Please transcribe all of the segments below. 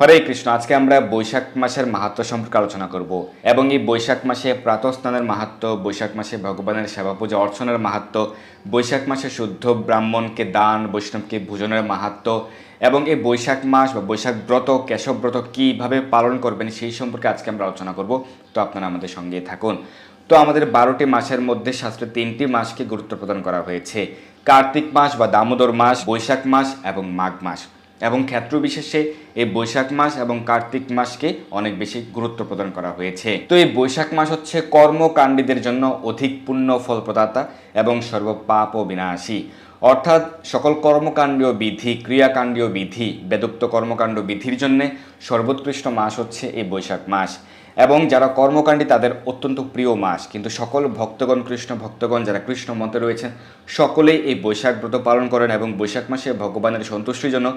হরে কৃষ্ণ, আজকে আমরা বৈশাখ মাসের মাহাত্ম সম্পর্কে আলোচনা করব এবং এই বৈশাখ মাসে প্রাতঃস্নানের মাহাত্ম, বৈশাখ মাসে ভগবানের সেবা পূজা, অর্চনার মাহাত্ম, বৈশাখ মাসে শুদ্ধ ব্রাহ্মণকে দান, বৈষ্ণবকে ভোজনের মাহাত্ম এবং এই বৈশাখ মাস বা বৈশাখ ব্রত, কেশব ব্রত কীভাবে পালন করবেন সেই সম্পর্কে আজকে আমরা আলোচনা করব। তো আপনারা আমাদের সঙ্গে থাকুন। তো আমাদের বারোটি মাসের মধ্যে শাস্ত্রে তিনটি মাসকে গুরুত্ব প্রদান করা হয়েছে। কার্তিক মাস বা দামোদর মাস, বৈশাখ মাস এবং মাঘ মাস। এবং ক্ষেত্র বিশেষে এই বৈশাখ মাস এবং কার্তিক মাসকে অনেক বেশি গুরুত্ব প্রদান করা হয়েছে। তো এই বৈশাখ মাস হচ্ছে কর্মকাণ্ডীদের জন্য অধিক পুণ্য ফলপ্রদাতা এবং সর্বপাপ ও বিনাশী। অর্থাৎ সকল কর্মকাণ্ডীয় বিধি, ক্রিয়াকাণ্ডীয় বিধি, বেদুক্ত কর্মকাণ্ড বিধির জন্যে সর্বোৎকৃষ্ট মাস হচ্ছে এই বৈশাখ মাস। এবং যারা কর্মকাণ্ডী তাদের অত্যন্ত প্রিয় মাস, কিন্তু সকল ভক্তগণ, কৃষ্ণ ভক্তগণ যারা কৃষ্ণ মতে রয়েছেন, সকলেই এই বৈশাখ ব্রত পালন করেন এবং বৈশাখ মাসে ভগবানের সন্তুষ্টির জন্য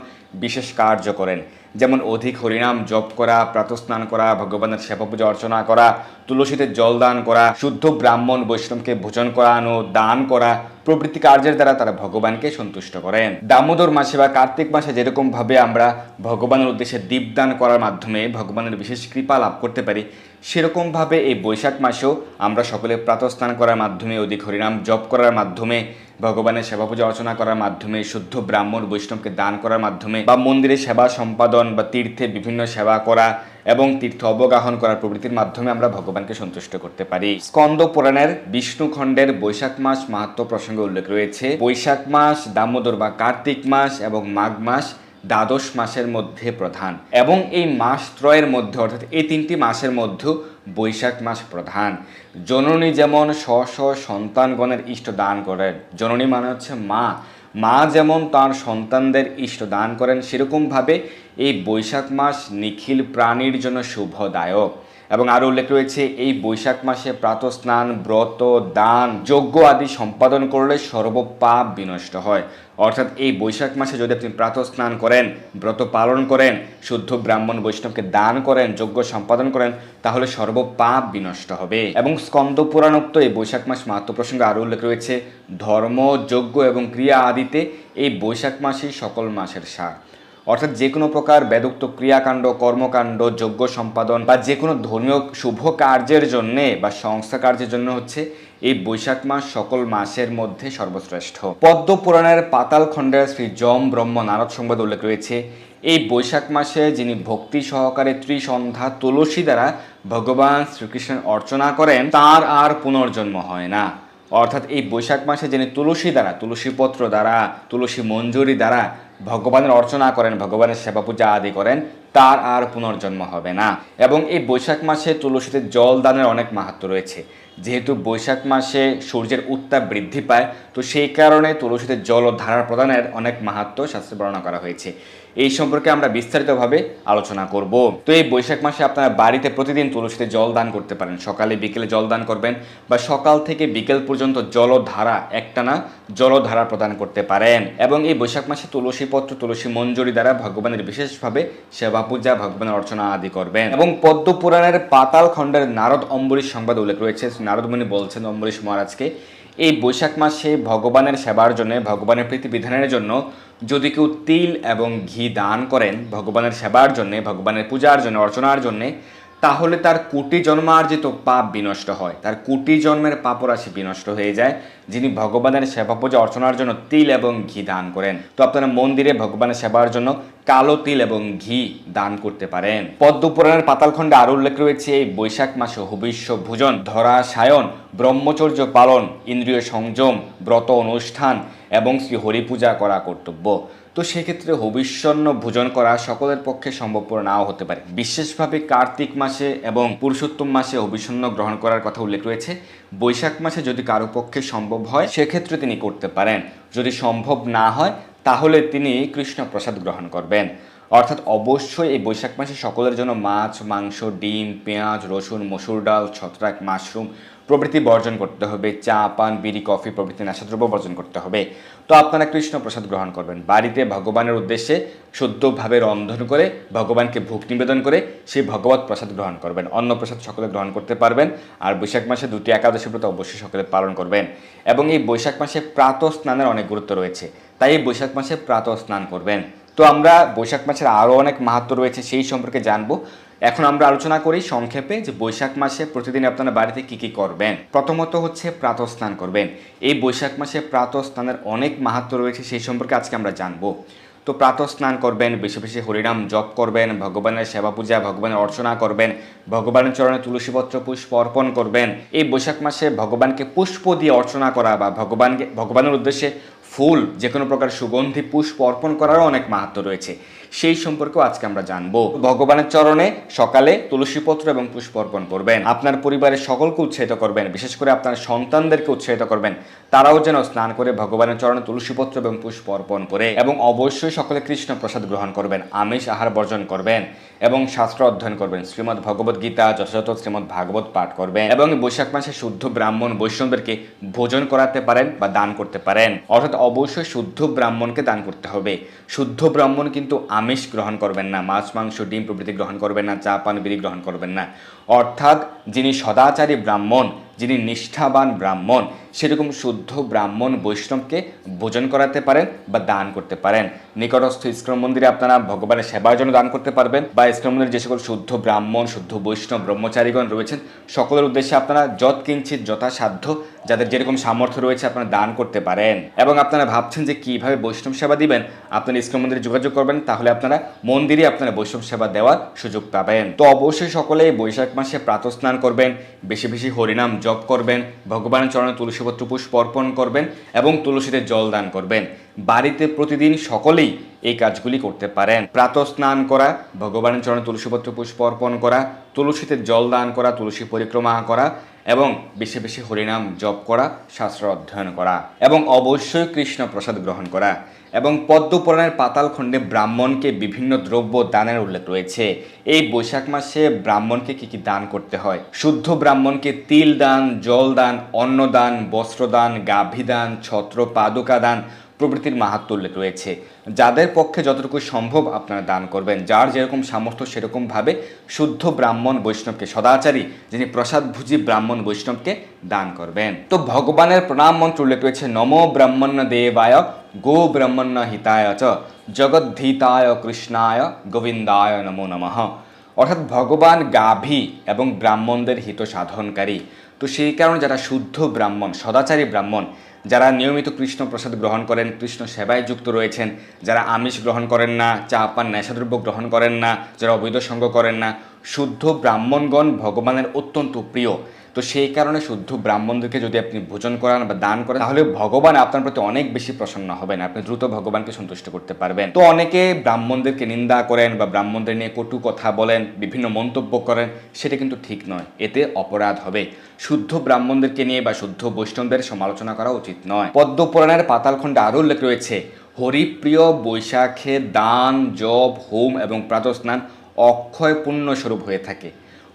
বিশেষ কার্য করেন। যেমন অধিক হরিনাম জপ করা, প্রাতস্নান করা, ভগবানের সেবা পূজা অর্চনা করা, তুলসীতে জল দান করা, শুদ্ধ ব্রাহ্মণ বৈষ্ণবকে ভোজন করানো, দান করা, প্রভৃতি কার্যের দ্বারা তারা ভগবানকে সন্তুষ্ট করেন। দামোদর মাসে বা কার্তিক মাসে যেরকম ভাবে আমরা ভগবানের উদ্দেশ্যে দীপদান করার মাধ্যমে ভগবানের বিশেষ কৃপা লাভ করতে পারি সেরকমভাবে এই বৈশাখ মাসেও আমরা সকলে প্রাতস্নান করার মাধ্যমে, অধিক হরিনাম জপ করার মাধ্যমে ভগবানের সেবা পূজা অর্চনা করার মাধ্যমে, শুদ্ধ ব্রাহ্মণ বৈষ্ণবকে দান করার মাধ্যমে বা মন্দিরে সেবা সম্পাদন বা তীর্থে বিভিন্ন সেবা করা এবং তীর্থ অবগাহন করার প্রভৃতির মাধ্যমে আমরা ভগবানকে সন্তুষ্ট করতে পারি। স্কন্দ পুরাণের বিষ্ণু খণ্ডের বৈশাখ মাস মাহাত্ম প্রসঙ্গে উল্লেখ রয়েছে। বৈশাখ মাস, দামোদর বা কার্তিক মাস এবং মাঘ মাস দ্বাদশ মাসের মধ্যে প্রধান এবং এই মাস ত্রয়ের মধ্যে, অর্থাৎ এই তিনটি মাসের মধ্যেও বৈশাখ মাস প্রধান। জননী যেমন স্ব স্ব সন্তানগণের ইষ্ট দান করেন, জননী মানে হচ্ছে মা। মা যেমন তার সন্তানদের ইষ্ট দান করেন, সেরকমভাবে এই বৈশাখ মাস নিখিল প্রাণীর জন্য শুভদায়ক। এবং আরও উল্লেখ রয়েছে, এই বৈশাখ মাসে প্রাতঃস্নান, ব্রত, দান, যজ্ঞ আদি সম্পাদন করলে সর্বপাপ বিনষ্ট হয়। অর্থাৎ এই বৈশাখ মাসে যদি আপনি প্রাতঃস্নান করেন, ব্রত পালন করেন, শুদ্ধ ব্রাহ্মণ বৈষ্ণবকে দান করেন, যজ্ঞ সম্পাদন করেন, তাহলে সর্বপাপ বিনষ্ট হবে। এবং স্কন্দ পুরাণোক্ত এই বৈশাখ মাস মাহাত্ম প্রসঙ্গে আরও উল্লেখ রয়েছে, ধর্ম, যজ্ঞ এবং ক্রিয়া আদিতে এই বৈশাখ মাসই সকল মাসের সার। অর্থাৎ যে কোনো প্রকার বেদোক্ত ক্রিয়াকাণ্ড, কর্মকাণ্ড, যজ্ঞ সম্পাদন বা যে কোনো ধর্মীয় শুভ কার্যের জন্যে বা সংস্থা কার্যের জন্য হচ্ছে এই বৈশাখ মাস সকল মাসের মধ্যে সর্বশ্রেষ্ঠ। পদ্ম পুরাণের পাতাল খণ্ডের শ্রী যম ব্রহ্ম নারদ সংবাদ উল্লেখ রয়েছে, এই বৈশাখ মাসে যিনি ভক্তি সহকারে ত্রিসন্ধ্যা তুলসী দ্বারা ভগবান শ্রীকৃষ্ণের অর্চনা করেন, তার আর পুনর্জন্ম হয় না। অর্থাৎ এই বৈশাখ মাসে যিনি তুলসী দ্বারা, তুলসী পত্র দ্বারা, তুলসী মঞ্জুরি দ্বারা ভগবানের অর্চনা করেন, ভগবানের সেবা পূজা আদি করেন, তার আর পুনর্জন্ম হবে না। এবং এই বৈশাখ মাসে তুলসীতে জল দানের অনেক মাহাত্ম রয়েছে। যেহেতু বৈশাখ মাসে সূর্যের উত্তাপ বৃদ্ধি পায়, তো সেই কারণে তুলসীতে জল ও ধারার প্রদানের অনেক মাহাত্ম শাস্ত্রে বর্ণনা করা হয়েছে। এই সম্পর্কে আমরা বিস্তারিতভাবে আলোচনা করব। তো এই বৈশাখ মাসে আপনারা বাড়িতে প্রতিদিন তুলসীতে জল দান করতে পারেন। সকালে বিকেলে জল দান করবেন বা সকাল থেকে বিকেল পর্যন্ত জল ধারা একটানা জলধারা প্রদান করতে পারেন। এবং এই বৈশাখ মাসে তুলসী পত্র, তুলসী মঞ্জুরি দ্বারা ভগবানের বিশেষভাবে সেবা পূজা ভগবানের অর্চনা আদি করবেন। এবং পদ্ম পুরাণের পাতাল খণ্ডের নারদ অম্বরীশ সংবাদ উল্লেখ রয়েছে। নারদমণি বলছেন অম্বরীশ মহারাজকে, এই বৈশাখ মাসে ভগবানের সেবার জন্য, ভগবানের প্রীতি বিধানের জন্য যদি কেউ তিল এবং ঘি দান করেন, ভগবানের সেবার জন্য, ভগবানের পূজার জন্য, অর্চনার জন্যে তাহলে তার কোটি জন্মার্জিত পাপ বিনষ্ট হয়, তার কোটি জন্মের পাপরাশি বিনষ্ট হয়ে যায়, যিনি ভগবানের সেবা পূজা অর্চনার জন্য তিল এবং ঘি দান করেন। তো আপনারা মন্দিরে ভগবানের সেবার জন্য কালো তিল এবং ঘি দান করতে পারেন। পদ্মপুরাণের পাতালখণ্ডে আরও উল্লেখ রয়েছে এই বৈশাখ মাসে হবিষ্য ভোজন, ধরা সায়ন, ব্রহ্মচর্য পালন, ইন্দ্রিয় সংযম, ব্রত অনুষ্ঠান এবং শ্রী হরি পূজা করা কর্তব্য। তো সেক্ষেত্রে হবিষ্যন্ন ভোজন করা সকলের পক্ষে সম্ভবপর নাও হতে পারে। বিশেষভাবে কার্তিক মাসে এবং পুরুষোত্তম মাসে হবিষ্যন্ন গ্রহণ করার কথা উল্লেখ রয়েছে। বৈশাখ মাসে যদি কারও পক্ষে সম্ভব হয়, সেক্ষেত্রে তিনি করতে পারেন। যদি সম্ভব না হয়, তাহলে তিনি কৃষ্ণ প্রসাদ গ্রহণ করবেন। অর্থাৎ অবশ্যই এই বৈশাখ মাসে সকলের জন্য মাছ, মাংস, ডিম, পেঁয়াজ, রসুন, মসুর ডাল, ছত্রাক, মাশরুম প্রভৃতি বর্জন করতে হবে, চা, পান, বিড়ি, কফি, প্রভৃতি নেশাদ্রব্য বর্জন করতে হবে। তো আপনারা কৃষ্ণ প্রসাদ গ্রহণ করবেন। বাড়িতে ভগবানের উদ্দেশ্যে শুদ্ধভাবে রন্ধন করে, ভগবানকে ভোগ নিবেদন করে সেই ভগবত প্রসাদ গ্রহণ করবেন। অন্ন প্রসাদ সকলে গ্রহণ করতে পারবেন আর বৈশাখ মাসে দুটি একাদশী ব্রত অবশ্যই সকলে পালন করবেন। এবং এই বৈশাখ মাসে প্রাতঃ স্নানের অনেক গুরুত্ব রয়েছে, তাই এই বৈশাখ মাসে প্রাতঃ স্নান করবেন। তো আমরা বৈশাখ মাসের আরও অনেক মাহাত্ম রয়েছে, সেই সম্পর্কে জানব। এখন আমরা আলোচনা করি সংক্ষেপে যে বৈশাখ মাসে প্রতিদিন আপনারা বাড়িতে কি কি করবেন। প্রথমত হচ্ছে প্রাতঃস্নান করবেন। এই বৈশাখ মাসে প্রাতঃস্নানের অনেক মাহাত্ম রয়েছে, সেই সম্পর্কে আজকে আমরা জানব। তো প্রাতঃ স্নান করবেন, বেশি বেশি হরিনাম জপ করবেন, ভগবানের সেবা পূজা ভগবানের অর্চনা করবেন, ভগবানের চরণে তুলসীপত্র পুষ্প অর্পণ করবেন। এই বৈশাখ মাসে ভগবানকে পুষ্প দিয়ে অর্চনা করা বা ভগবানকে, ভগবানের উদ্দেশ্যে ফুল যে কোনো প্রকার সুগন্ধি পুষ্প অর্পণ করারও অনেক মাহাত্ম রয়েছে। সেই সম্পর্কেও আজকে আমরা জানব। ভগবানের চরণে সকালে তুলসীপত্র এবং পুষ্প অর্পণ করবেন। আপনার পরিবারের সকলকে উৎসাহিত করবেন। বিশেষ করে আপনার সন্তানদেরকে উৎসাহিত করবেন। তারাও যেন স্নান করে ভগবানের চরণে তুলসীপত্র এবং পুষ্প অর্পণ করে এবং অবশ্যই সকলে কৃষ্ণ প্রসাদ গ্রহণ করবেন, আমিষ আহার বর্জন করবেন এবং শাস্ত্র অধ্যয়ন করবেন। শ্রীমদ ভগবত গীতা, যথাযথ শ্রীমদ ভাগবত পাঠ করবেন এবং বৈশাখ মাসে শুদ্ধ ব্রাহ্মণ বৈষ্ণবদেরকে ভোজন করাতে পারেন বা দান করতে পারেন। অর্থাৎ অবশ্যই শুদ্ধ ব্রাহ্মণকে দান করতে হবে। শুদ্ধ ব্রাহ্মণ কিন্তু আমিষ গ্রহণ করবেন না, মাছ, মাংস, ডিম প্রভৃতি গ্রহণ করবেন না, চা, পান, বিড়ি গ্রহণ করবেন না। অর্থাৎ যিনি সদাচারী ব্রাহ্মণ, যিনি নিষ্ঠাবান ব্রাহ্মণ, সেরকম শুদ্ধ ব্রাহ্মণ বৈষ্ণবকে ভোজন করাতে পারেন বা দান করতে পারেন। নিকটস্থ ইস্কন মন্দিরে আপনারা ভগবানের সেবার জন্য দান করতে পারবেন বা ইস্কন মন্দিরে যে সকল শুদ্ধ ব্রাহ্মণ, শুদ্ধ বৈষ্ণব, ব্রহ্মচারীগণ রয়েছেন, সকলের উদ্দেশ্যে আপনারা যত কিঞ্চিত যথাসাধ্য যাদের যেরকম সামর্থ্য রয়েছে আপনারা দান করতে পারেন। এবং আপনারা ভাবছেন যে কীভাবে বৈষ্ণব সেবা দিবেন? আপনারা ইস্কন মন্দিরে যোগাযোগ করবেন, তাহলে আপনারা মন্দিরে আপনারা বৈষ্ণব সেবা দেওয়ার সুযোগ পাবেন। তো অবশ্যই সকলে বৈশাখ মাসে প্রাতঃস্নান করবেন, বেশি বেশি হরিনাম জপ করবেন ভগবানের চরণে তুলসীপত্র পুষ্প অর্পণ করবেন এবং তুলসীতে জল দান করবেন। বাড়িতে প্রতিদিন সকলেই এই কাজগুলি করতে পারেন। প্রাতস্নান করা, ভগবানের চরণে তুলসীপত্র পুষ্প অর্পণ করা, তুলসীতে জল দান করা, তুলসী পরিক্রমা করা এবং বেশি বেশি হরিনাম জপ করা, শাস্ত্র অধ্যয়ন করা, এবং অবশ্যই কৃষ্ণ প্রসাদ গ্রহণ করা, এবং পদ্মপুরাণের পাতাল খণ্ডে ব্রাহ্মণকে বিভিন্ন দ্রব্য দানের উল্লেখ রয়েছে। এই বৈশাখ মাসে ব্রাহ্মণকে কি কি দান করতে হয়? শুদ্ধ ব্রাহ্মণকে তিল দান, জল দান অন্নদান বস্ত্রদান গাভী দান, ছত্র, পাদুকা দান মাহাত্ম উল্লেখ রয়েছে। যাদের পক্ষে যতটুকু সম্ভব আপনারা দান করবেন। যার যেরকম সামর্থ্য, সেরকমভাবে শুদ্ধ ব্রাহ্মণ বৈষ্ণবকে, সদাচারী যিনি প্রসাদভুজি ব্রাহ্মণ বৈষ্ণবকে দান করবেন। তো ভগবানের প্রণাম মন্ত্র উল্লেখ রয়েছে, নমো ব্রাহ্মণ্য দেবায়, গো ব্রাহ্মণ্য হিতায় চ, জগদ্ধিতায় কৃষ্ণায়, গোবিন্দায় নমো নমঃ। অর্থাৎ ভগবান গাভী এবং ব্রাহ্মণদের হিত সাধনকারী তো সেই কারণে যারা শুদ্ধ ব্রাহ্মণ, সদাচারী ব্রাহ্মণ, যারা নিয়মিত কৃষ্ণ প্রসাদ গ্রহণ করেন, কৃষ্ণ সেবায় যুক্ত রয়েছেন, যারা আমিষ গ্রহণ করেন না, চা, পান, নেশাদ্রব্য গ্রহণ করেন না, যারা অবৈধ সঙ্গ করেন না, শুদ্ধ ব্রাহ্মণগণ ভগবানের অত্যন্ত প্রিয়। তো সেই কারণে শুদ্ধ ব্রাহ্মণদেরকে যদি আপনি ভোজন করান বা দান করেন, তাহলে ভগবান আপনার প্রতি অনেক বেশি প্রসন্ন হবেন। আপনি দ্রুত ভগবানকে সন্তুষ্ট করতে পারবেন। তো অনেকে ব্রাহ্মণদেরকে নিন্দা করেন বা ব্রাহ্মণদের নিয়ে কটু কথা বলেন, বিভিন্ন মন্তব্য করেন, সেটা কিন্তু ঠিক নয়। এতে অপরাধ হবে। শুদ্ধ ব্রাহ্মণদেরকে নিয়ে বা শুদ্ধ বৈষ্ণবদের সমালোচনা করা উচিত নয়। পদ্মপুরাণের পাতালখণ্ডে আরও উল্লেখ রয়েছে, হরিপ্রিয় বৈশাখে দান, জপ, হোম এবং প্রাতঃস্নান অক্ষয় পুণ্য স্বরূপ হয়ে থাকে।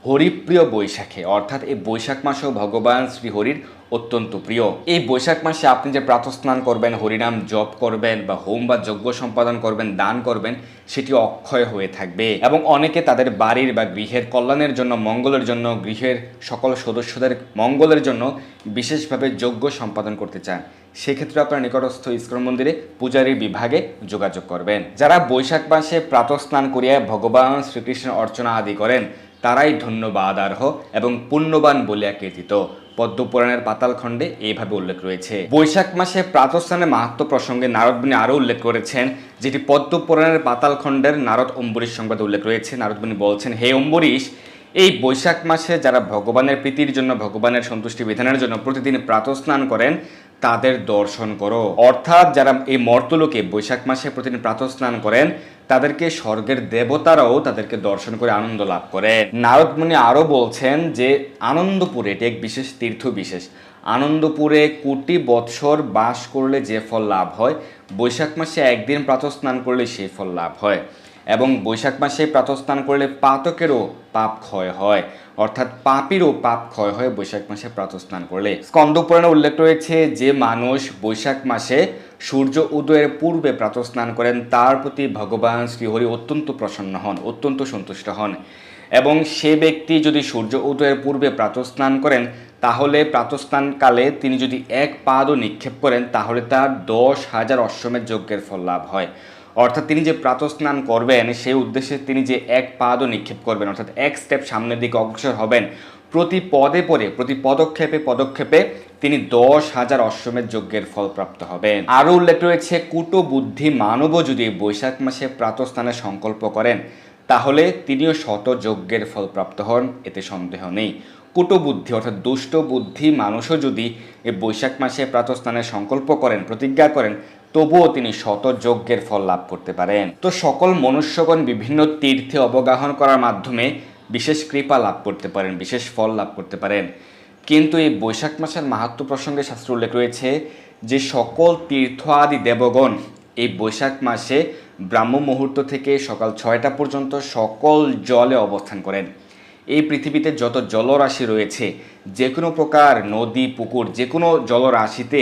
হরিপ্রিয় বৈশাখে, অর্থাৎ এই বৈশাখ মাসেও ভগবান শ্রীহরির অত্যন্ত প্রিয়। এই বৈশাখ মাসে আপনি যে প্রাতঃস্নান করবেন, হরিনাম জপ করবেন বা হোম বা যজ্ঞ সম্পাদন করবেন, দান করবেন, সেটি অক্ষয় হয়ে থাকবে। এবং অনেকে তাদের বাড়ির বা গৃহের কল্যাণের জন্য, মঙ্গলের জন্য, গৃহের সকল সদস্যদের মঙ্গলের জন্য বিশেষভাবে যজ্ঞ সম্পাদন করতে চান। সেক্ষেত্রে আপনার নিকটস্থ ইস্কন মন্দিরে পূজারীর বিভাগে যোগাযোগ করবেন। যারা বৈশাখ মাসে প্রাতঃস্নান করিয়া ভগবান শ্রীকৃষ্ণের অর্চনা আদি করেন তারাই ধন্যবাদার্হ এবং পুণ্যবান বলিয়া কীর্তিত পদ্মপুরাণের পাতাল খণ্ডে এইভাবে উল্লেখ রয়েছে। বৈশাখ মাসে প্রাতঃস্নানের মাহাত্ম প্রসঙ্গে নারদমুনি আরও উল্লেখ করেছেন, যেটি পদ্মপুরাণের পাতাল খণ্ডের নারদ অম্বরীশ সংবাদে উল্লেখ রয়েছে। নারদমুনি বলছেন, হে অম্বরীশ, এই বৈশাখ মাসে যারা ভগবানের প্রীতির জন্য, ভগবানের সন্তুষ্টি বিধানের জন্য প্রতিদিন প্রাতঃস্নান করেন, তাদের দর্শন করো। অর্থাৎ যারা এই মর্তলোকে বৈশাখ মাসে প্রতিদিন প্রাতঃস্নান করেন তাদেরকে স্বর্গের দেবতারাও তাদেরকে দর্শন করে আনন্দ লাভ করে। নারদমুনি আরও বলছেন যে, আনন্দপুরে, এটি এক বিশেষ তীর্থ বিশেষ আনন্দপুরে কোটি বৎসর বাস করলে যে ফল লাভ হয়, বৈশাখ মাসে একদিন প্রাতঃ স্নান করলে সেই ফল লাভ হয়। এবং বৈশাখ মাসে প্রাতঃস্নান করলে পাতকেরও পাপ ক্ষয় হয়। অর্থাৎ পাপেরও পাপ ক্ষয় হয় বৈশাখ মাসে প্রাতঃস্নান করলে। স্কন্দপুরাণে উল্লেখ রয়েছে যে মানুষ বৈশাখ মাসে সূর্য উদয়ের পূর্বে প্রাতঃস্নান করেন, তার প্রতি ভগবান শ্রীহরি অত্যন্ত প্রসন্ন হন, অত্যন্ত সন্তুষ্ট হন। এবং সে ব্যক্তি যদি সূর্য উদয়ের পূর্বে প্রাতঃস্নান করেন, তাহলে প্রাতঃস্নানকালে তিনি যদি এক পাদও নিক্ষেপ করেন, তাহলে তার দশ হাজার অশ্বমের যজ্ঞের ফল লাভ হয়। অর্থাৎ তিনি যে প্রাতস্নান করবেন, সেই উদ্দেশ্যে তিনি যে এক পাদও নিক্ষেপ করবেন, অর্থাৎ এক স্টেপ সামনের দিকে অগ্রসর হবেন, প্রতি পদে পরে প্রতি পদক্ষেপে পদক্ষেপে তিনি দশ হাজার অশ্বমের যজ্ঞের ফল প্রাপ্ত হবেন। আরও উল্লেখ রয়েছে, কুটো বুদ্ধি মানবও যদি বৈশাখ মাসে প্রাতস্থানের সংকল্প করেন, তাহলে তিনিও শত যজ্ঞের ফল প্রাপ্ত হন, এতে সন্দেহ নেই। কুটো বুদ্ধি, অর্থাৎ দুষ্ট বুদ্ধি মানুষও যদি বৈশাখ মাসে প্রাতস্থানের সংকল্প করেন, প্রতিজ্ঞা করেন তবুও তিনি শত যজ্ঞের ফল লাভ করতে পারেন। তো সকল মনুষ্যগণ বিভিন্ন তীর্থে অবগাহন করার মাধ্যমে বিশেষ কৃপা লাভ করতে পারেন, বিশেষ ফল লাভ করতে পারেন। কিন্তু এই বৈশাখ মাসের মাহাত্ম প্রসঙ্গে শাস্ত্র উল্লেখ রয়েছে যে সকল তীর্থ আদি দেবগণ এই বৈশাখ মাসে ব্রাহ্ম মুহূর্ত থেকে সকাল ছয়টা পর্যন্ত সকল জলে অবস্থান করেন। এই পৃথিবীতে যত জলরাশি রয়েছে যে কোনো প্রকার নদী, পুকুর যে কোনো জলরাশিতে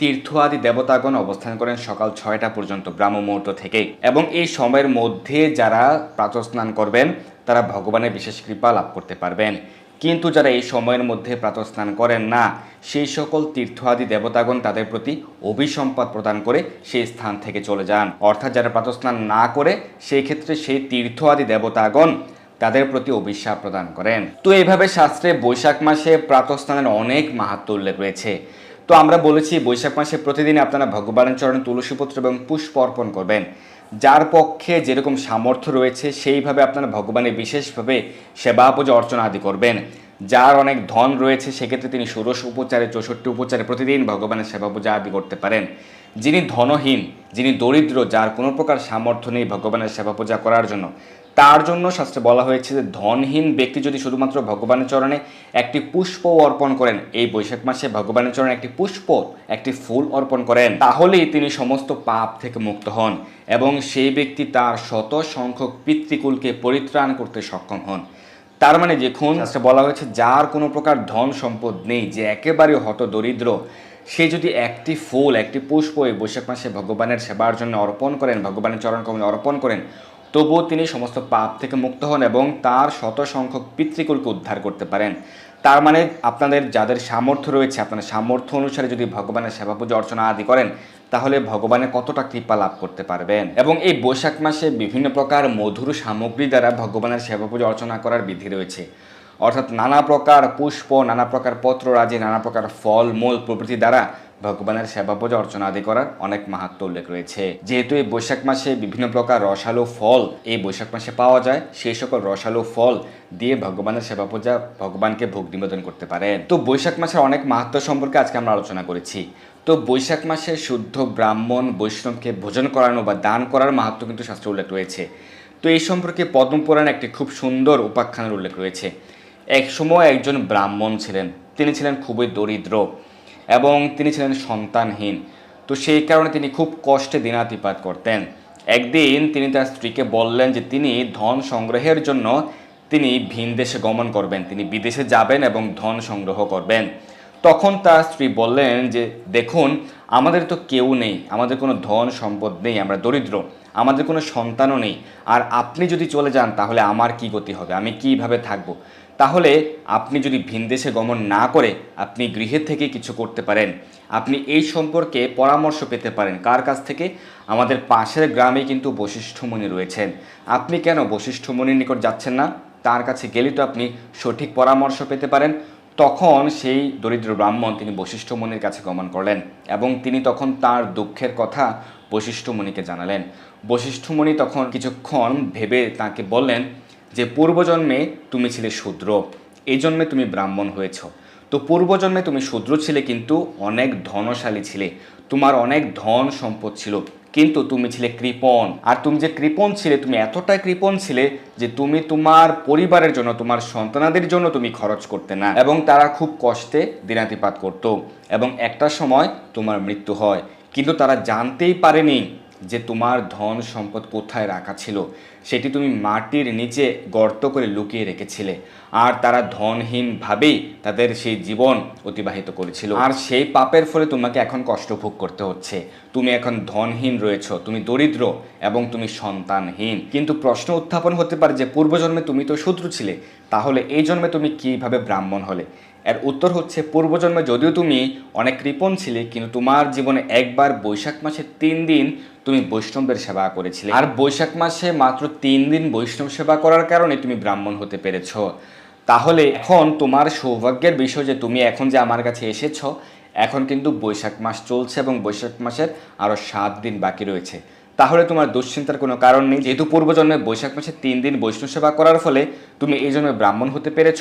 তীর্থ আদি দেবতাগণ অবস্থান করেন সকাল ছয়টা পর্যন্ত ব্রাহ্ম মুহূর্ত থেকে এবং এই সময়ের মধ্যে যারা প্রাতস্নান করবেন, তারা ভগবানের বিশেষ কৃপা লাভ করতে পারবেন। কিন্তু যারা এই সময়ের মধ্যে প্রাতস্নান করেন না, সেই সকল তীর্থ আদি দেবতাগণ তাদের প্রতি অভিসম্পাদ প্রদান করে সেই স্থান থেকে চলে যান। অর্থাৎ যারা প্রাতস্নান না করে, সেই ক্ষেত্রে সেই তীর্থ আদি দেবতাগণ তাদের প্রতি অভিশাপ প্রদান করেন। তো এইভাবে শাস্ত্রে বৈশাখ মাসে প্রাতস্নানের অনেক মাহাত্ম উল্লেখ রয়েছে। তো আমরা বলেছি বৈশাখ মাসে প্রতিদিন আপনারা ভগবানের চরণে তুলসীপত্র এবং পুষ্প অর্পণ করবেন। যার পক্ষে যেরকম সামর্থ্য রয়েছে, সেইভাবে আপনারা ভগবানের বিশেষভাবে সেবা পূজা অর্চনা আদি করবেন। যার অনেক ধন রয়েছে, সেক্ষেত্রে তিনি ষোড়শ উপচারে, চৌষট্টি উপচারে প্রতিদিন ভগবানের সেবা পূজা আদি করতে পারেন। যিনি ধনহীন, যিনি দরিদ্র, যার কোনো প্রকার সামর্থ্য নেই ভগবানের সেবা পূজা করার জন্য তার জন্য শাস্ত্রে বলা হয়েছে যে ধনহীন ব্যক্তি যদি শুধুমাত্র ভগবানের চরণে একটি পুষ্প অর্পণ করেন এই বৈশাখ মাসে ভগবানের চরণে একটি পুষ্প একটি ফুল অর্পণ করেন তাহলেই তিনি সমস্ত পাপ থেকে মুক্ত হন এবং সেই ব্যক্তি তার শত সংখ্যক পিতৃকুলকে পরিত্রাণ করতে সক্ষম হন। তার মানে দেখুন শাস্ত্রে বলা হয়েছে যার কোনো প্রকার ধন সম্পদ নেই যে একেবারে হত দরিদ্র সে যদি একটি ফুল একটি পুষ্প এই বৈশাখ মাসে ভগবানের সেবার জন্য অর্পণ করেন ভগবানের চরণ কমলে অর্পণ করেন তবুও তিনি সমস্ত পাপ থেকে মুক্ত হন এবং তার শত সংখ্যক পিতৃকুলকে উদ্ধার করতে পারেন। তার মানে আপনাদের যাদের সামর্থ্য রয়েছে আপনার সামর্থ্য অনুসারে যদি ভগবানের সেবা পূজা অর্চনা আদি করেন, তাহলে ভগবানের কতটা কৃপা লাভ করতে পারবেন? এবং এই বৈশাখ মাসে বিভিন্ন প্রকার মধুর সামগ্রী দ্বারা ভগবানের সেবা পূজা অর্চনা করার বিধি রয়েছে। অর্থাৎ নানা প্রকার পুষ্প, নানা প্রকার পত্ররাজি, নানা প্রকার ফল মূল প্রভৃতি দ্বারা ভগবানের সেবা পূজা অর্চনা আদি করার অনেক মাহাত্ম উল্লেখ রয়েছে। যেহেতু এই বৈশাখ মাসে বিভিন্ন প্রকার রসালো ফল এই বৈশাখ মাসে পাওয়া যায়, সেই সকল রসালো ফল দিয়ে ভগবানের সেবা পূজা ভগবানকে ভোগ নিবেদন করতে পারেন। তো বৈশাখ মাসের অনেক মাহাত্ম সম্পর্কে আজকে আমরা আলোচনা করেছি। তো বৈশাখ মাসে শুদ্ধ ব্রাহ্মণ বৈষ্ণবকে ভোজন করানো বা দান করার মাহাত্ম কিন্তু শাস্ত্রে উল্লেখ রয়েছে। তো এই সম্পর্কে পদ্মপুরাণে একটি খুব সুন্দর উপাখ্যানের উল্লেখ রয়েছে। এক সময় একজন ব্রাহ্মণ ছিলেন। তিনি ছিলেন খুবই দরিদ্র। এবং তিনি ছিলেন সন্তানহীন। তো সেই কারণে তিনি খুব কষ্টে দিনাতিপাত করতেন। একদিন তিনি তার স্ত্রীকে বললেন যে, তিনি ধন সংগ্রহের জন্য তিনি ভিন দেশে গমন করবেন। তিনি বিদেশে যাবেন এবং ধন সংগ্রহ করবেন। তখন তার স্ত্রী বললেন যে, দেখুন, আমাদের তো কেউ নেই। আমাদের কোনো ধন সম্পদ নেই। আমরা দরিদ্র। আমাদের কোনো সন্তানও নেই। আর আপনি যদি চলে যান, তাহলে আমার কি গতি হবে? আমি কীভাবে থাকব? তাহলে আপনি যদি ভিনদেশে গমন না করে আপনি গৃহের থেকে কিছু করতে পারেন। আপনি এই সম্পর্কে পরামর্শ পেতে পারেন। কার কাছ থেকে? আমাদের পাশের গ্রামে কিন্তু বশিষ্ঠমণি রয়েছেন। আপনি কেন বশিষ্ঠমণির নিকট যাচ্ছেন না? তার কাছে গেলে তো আপনি সঠিক পরামর্শ পেতে পারেন। তখন সেই দরিদ্র ব্রাহ্মণ তিনি বশিষ্ঠ মুনির কাছে গমন করলেন এবং তিনি তখন তার দুঃখের কথা বশিষ্ঠ মুনিকে জানালেন। বশিষ্ঠ মুনি তখন কিছুক্ষণ ভেবে তাকে বললেন যে পূর্বজন্মে তুমি ছিলে শূদ্র, এই জন্মে তুমি ব্রাহ্মণ হয়েছ। তো পূর্বজন্মে তুমি শূদ্র ছিলে কিন্তু অনেক ধনশালী ছিলে, তোমার অনেক ধন সম্পদ ছিল, কিন্তু তুমি ছিলে কৃপণ। আর তুমি যে কৃপণ ছিলে, তুমি এতটাই কৃপণ ছিলে যে তুমি তোমার পরিবারের জন্য, তোমার সন্তানাদের জন্য তুমি খরচ করতে না, এবং তারা খুব কষ্টে দিনাতিপাত করত, এবং একটা সময় তোমার মৃত্যু হয়। কিন্তু তারা জানতেই পারেনি যে তোমার ধন সম্পদ কোথায় রাখা ছিল, সেটি তুমি মাটির নিচে গর্ত করে লুকিয়ে রেখেছিলে। আর তারা ধনহীনভাবেই তাদের সেই জীবন অতিবাহিত করেছিল। আর সেই পাপের ফলে তোমাকে এখন কষ্ট ভোগ করতে হচ্ছে। তুমি এখন ধনহীন রয়েছ, তুমি দরিদ্র এবং তুমি সন্তানহীন। কিন্তু প্রশ্ন উত্থাপন হতে পারে যে, পূর্বজন্মে তুমি তো শত্রু ছিলে, তাহলে এই জন্মে তুমি কীভাবে ব্রাহ্মণ হলে? এর উত্তর হচ্ছে, পূর্বজন্মে যদিও তুমি অনেক কৃপণ ছিলে, কিন্তু তোমার জীবনে একবার বৈশাখ মাসে তিন দিন তুমি বৈষ্ণবদের সেবা করেছিলে। আর বৈশাখ মাসে মাত্র তিন দিন বৈষ্ণব সেবা করার কারণে তুমি ব্রাহ্মণ হতে পেরেছ। তাহলে এখন তোমার সৌভাগ্যের বিষয় যে তুমি এখন যে আমার কাছে এসেছ, এখন কিন্তু বৈশাখ মাস চলছে এবং বৈশাখ মাসের আরও সাত দিন বাকি রয়েছে। তাহলে তোমার দুশ্চিন্তার কোনো কারণ নেই। যেহেতু পূর্বজন্মে বৈশাখ মাসে তিন দিন বৈষ্ণব সেবা করার ফলে তুমি এই জন্মে ব্রাহ্মণ হতে পেরেছ,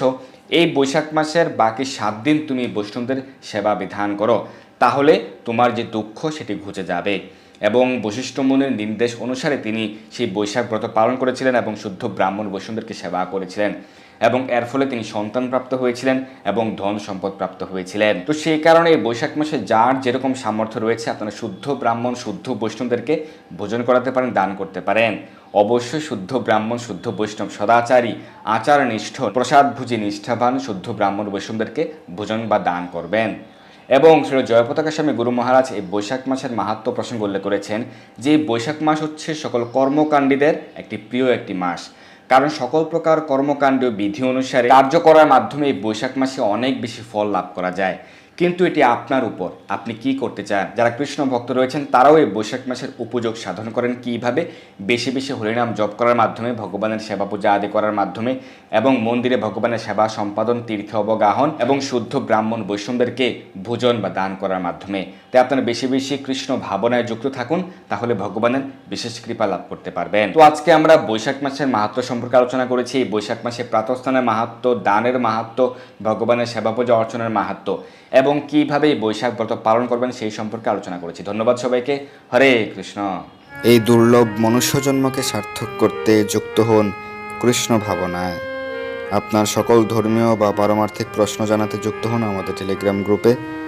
এই বৈশাখ মাসের বাকি সাত দিন তুমি বৈষ্ণবদের সেবা বিধান করো। তাহলে তোমার যে দুঃখ সেটি ঘুচে যাবে। এবং বশিষ্ঠ মুনির নির্দেশ অনুসারে তিনি সেই বৈশাখ ব্রত পালন করেছিলেন এবং শুদ্ধ ব্রাহ্মণ বৈষ্ণবদেরকে সেবা করেছিলেন। এবং এর ফলে তিনি সন্তান প্রাপ্ত হয়েছিলেন এবং ধন সম্পদ প্রাপ্ত হয়েছিলেন। তো সেই কারণে এই বৈশাখ মাসে যার যেরকম সামর্থ্য রয়েছে, আপনারা শুদ্ধ ব্রাহ্মণ, শুদ্ধ বৈষ্ণবদেরকে ভোজন করাতে পারেন, দান করতে পারেন। অবশ্যই শুদ্ধ ব্রাহ্মণ, শুদ্ধ বৈষ্ণব সদাচারী আচার নিষ্ঠ প্রসাদ ভুজি নিষ্ঠাবান শুদ্ধ ব্রাহ্মণ বৈষ্ণবদেরকে ভোজন বা দান করবেন। এবং শ্রী জয়পতাকা স্বামী গুরু মহারাজ এই বৈশাখ মাসের মাহাত্ম প্রসঙ্গ উল্লেখ করেছেন যে বৈশাখ মাস হচ্ছে সকল কর্মকাণ্ডীদের একটি প্রিয় একটি মাস। কারণ সকল প্রকার কর্মকাণ্ড বিধি অনুসারে কার্য করার মাধ্যমে এই বৈশাখ মাসে অনেক বেশি ফল লাভ করা যায়। কিন্তু এটি আপনার উপর। আপনি কি করতে চান? যারা কৃষ্ণ ভক্ত রয়েছেন, তারাও এই বৈশাখ মাসের উপযোগ সাধন করেন কীভাবে? বেশি বেশি হরিনাম জপ করার মাধ্যমে, ভগবানের সেবা পূজা আদি করার মাধ্যমে এবং মন্দিরে ভগবানের সেবা সম্পাদন, তীর্থ অবগাহন এবং শুদ্ধ ব্রাহ্মণ বৈষ্ণবদেরকে ভোজন বা দান করার মাধ্যমে। তাই আপনারা বেশি বেশি কৃষ্ণ ভাবনায় যুক্ত থাকুন, তাহলে ভগবানের বিশেষ কৃপা লাভ করতে পারবেন। তো আজকে আমরা বৈশাখ মাসের মাহাত্ম সম্পর্কে আলোচনা করেছি। এই বৈশাখ মাসে প্রাতস্থানের মাহাত্ম, দানের মাহাত্ম, ভগবানের সেবা পূজা, অর্চনের মাহাত্ম এবং কীভাবে এই বৈশাখ ব্রত পালন করবেন সেই সম্পর্কে আলোচনা করেছি। ধন্যবাদ সবাইকে। হরে কৃষ্ণ। এই দুর্লভ মনুষ্য জন্মকে সার্থক করতে যুক্ত হন কৃষ্ণ ভাবনায়। আপনার সকল ধর্মীয় বা পারমার্থিক প্রশ্ন জানাতে যুক্ত হন আমাদের টেলিগ্রাম গ্রুপে।